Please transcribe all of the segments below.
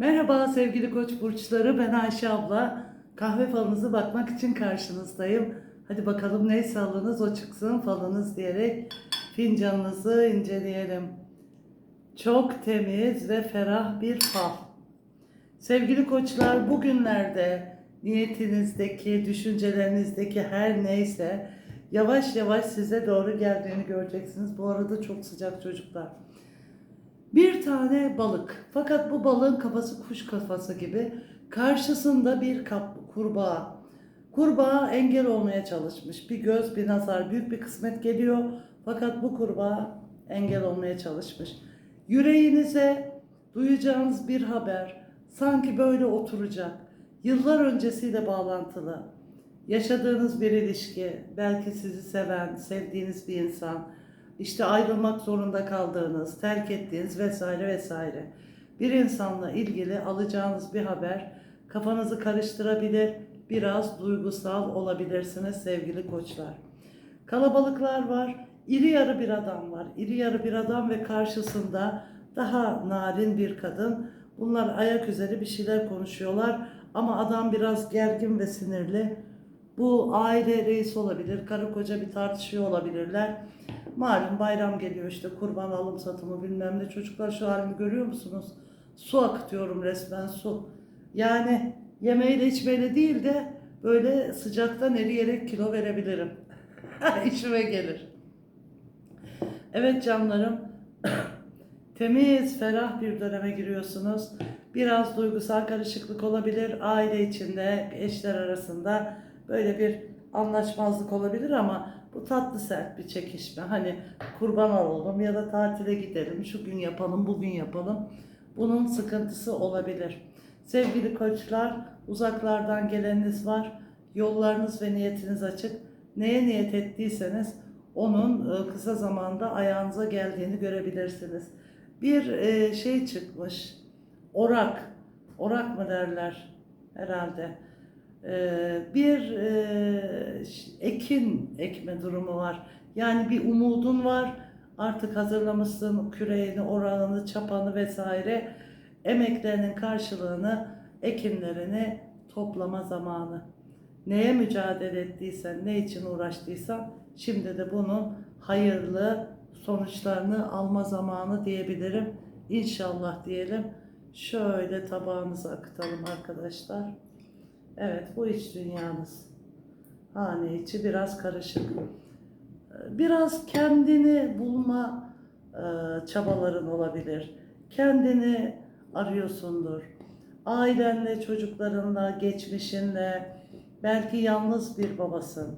Merhaba sevgili koç burçları ben Ayşe abla. Kahve falınızı bakmak için karşınızdayım. Hadi bakalım neyse alınız o çıksın falınız diyerek fincanınızı inceleyelim. Çok temiz ve ferah bir fal. Sevgili koçlar bugünlerde niyetinizdeki, düşüncelerinizdeki her neyse yavaş yavaş size doğru geldiğini göreceksiniz. Bu arada çok sıcak çocuklar. Bir tane balık. Fakat bu balığın kafası kuş kafası gibi. Karşısında bir kap, kurbağa. Kurbağa engel olmaya çalışmış. Bir göz, bir nazar, büyük bir kısmet geliyor. Fakat bu kurbağa engel olmaya çalışmış. Yüreğinize duyacağınız bir haber sanki böyle oturacak. Yıllar öncesiyle bağlantılı. Yaşadığınız bir ilişki, belki sizi seven, sevdiğiniz bir insan, işte ayrılmak zorunda kaldığınız, terk ettiğiniz vesaire vesaire. Bir insanla ilgili alacağınız bir haber kafanızı karıştırabilir, biraz duygusal olabilirsiniz sevgili koçlar. Kalabalıklar var, iri yarı bir adam var. İri yarı bir adam ve karşısında daha narin bir kadın. Bunlar ayak üzeri bir şeyler konuşuyorlar ama adam biraz gergin ve sinirli. Bu aile reisi olabilir, karı koca bir tartışıyor olabilirler. Malum bayram geliyor işte kurban alım satımı bilmem ne. Çocuklar şu halimi görüyor musunuz? Su akıtıyorum resmen su. Yani yemeğiyle içmeyle değil de böyle sıcaktan eriyerek kilo verebilirim. İşime gelir. Evet canlarım. Temiz, ferah bir döneme giriyorsunuz. Biraz duygusal karışıklık olabilir. Aile içinde, eşler arasında böyle bir anlaşmazlık olabilir ama bu tatlı sert bir çekişme. Hani kurban olalım ya da tatile gidelim, şu gün yapalım, bugün yapalım. Bunun sıkıntısı olabilir. Sevgili koçlar, uzaklardan geleniniz var. Yollarınız ve niyetiniz açık. Neye niyet ettiyseniz onun e, kısa zamanda ayağınıza geldiğini görebilirsiniz. Bir e, şey çıkmış. Orak. Orak mı derler herhalde. E, Bir e, ekin ekme durumu var. Yani bir umudun var. Artık hazırlamışsın küreğini, orağını, çapanı vesaire. Emeklerinin karşılığını, ekinlerini toplama zamanı. Neye mücadele ettiysen, ne için uğraştıysan şimdi de bunun hayırlı sonuçlarını alma zamanı diyebilirim. İnşallah diyelim. Şöyle tabağınızı akıtalım arkadaşlar. Evet bu iç dünyanız. Hane içi biraz karışık. Biraz kendini bulma e, çabaların olabilir. Kendini arıyorsundur. Ailenle, çocuklarınla, geçmişinle, belki yalnız bir babasın.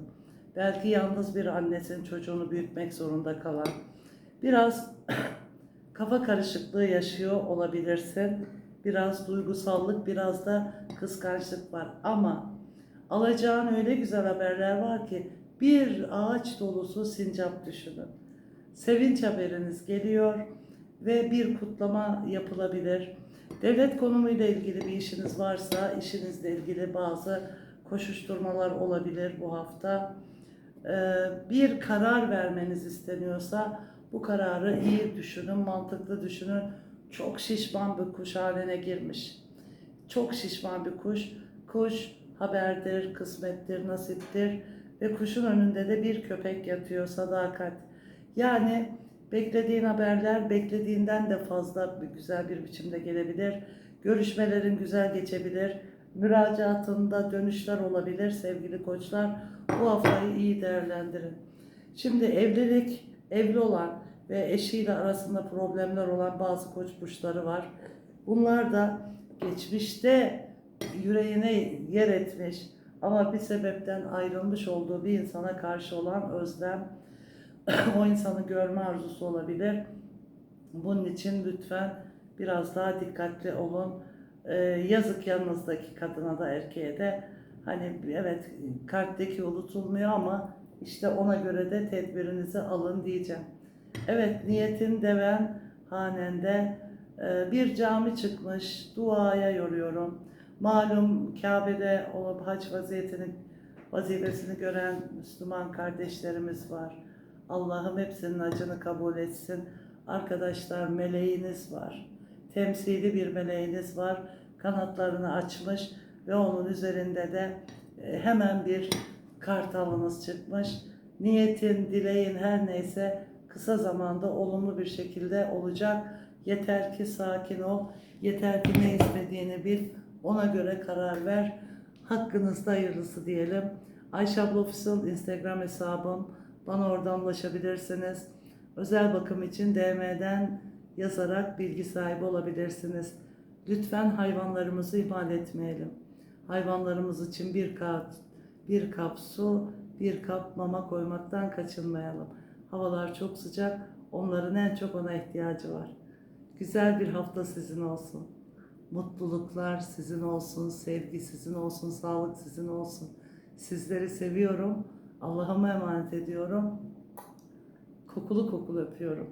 Belki yalnız bir annesin çocuğunu büyütmek zorunda kalan. Biraz kafa karışıklığı yaşıyor olabilirsin. Biraz duygusallık, biraz da kıskançlık var. Ama alacağın öyle güzel haberler var ki bir ağaç dolusu sincap düşünün. Sevinç haberiniz geliyor ve bir kutlama yapılabilir. Devlet konumuyla ilgili bir işiniz varsa işinizle ilgili bazı koşuşturmalar olabilir bu hafta. Ee, Bir karar vermeniz isteniyorsa bu kararı iyi düşünün, mantıklı düşünün. Çok şişman bir kuş haline girmiş. Çok şişman bir kuş. Kuş haberdir, kısmettir, nasiptir ve kuşun önünde de bir köpek yatıyor, sadakat. Yani beklediğin haberler beklediğinden de fazla bir güzel bir biçimde gelebilir. Görüşmelerin güzel geçebilir. Müracaatında dönüşler olabilir sevgili koçlar. Bu haftayı iyi değerlendirin. Şimdi evlilik, evli olan ve eşiyle arasında problemler olan bazı koç burçları var. Bunlar da geçmişte yüreğine yer etmiş ama bir sebepten ayrılmış olduğu bir insana karşı olan özlem, o insanı görme arzusu olabilir. Bunun için lütfen biraz daha dikkatli olun. Ee, yazık yanınızdaki kadına da erkeğe de hani evet kalpteki unutulmuyor ama işte ona göre de tedbirinizi alın diyeceğim. Evet niyetin deven hanende e, bir cami çıkmış duaya yoruyorum. Malum Kabe'de olup hac vaziyetini vazifesini gören Müslüman kardeşlerimiz var. Allah'ım hepsinin acını kabul etsin. Arkadaşlar meleğiniz var. temsili bir meleğiniz var. Kanatlarını açmış ve onun üzerinde de e, hemen bir kartalınız çıkmış. Niyetin, dileğin her neyse kısa zamanda olumlu bir şekilde olacak. Yeter ki sakin ol, yeter ki ne istediğini bil, ona göre karar ver. Hakkınızda hayırlısı diyelim. Ayşe abla Official Instagram hesabım. Bana oradan ulaşabilirsiniz. Özel bakım için DM'den yazarak bilgi sahibi olabilirsiniz. Lütfen hayvanlarımızı ihmal etmeyelim. Hayvanlarımız için bir kap, bir kap su, bir kap mama koymaktan kaçınmayalım. Havalar çok sıcak. Onların en çok ona ihtiyacı var. Güzel bir hafta sizin olsun. Mutluluklar sizin olsun, sevgi sizin olsun, sağlık sizin olsun. Sizleri seviyorum. Allah'ıma emanet ediyorum. Kokulu kokulu öpüyorum.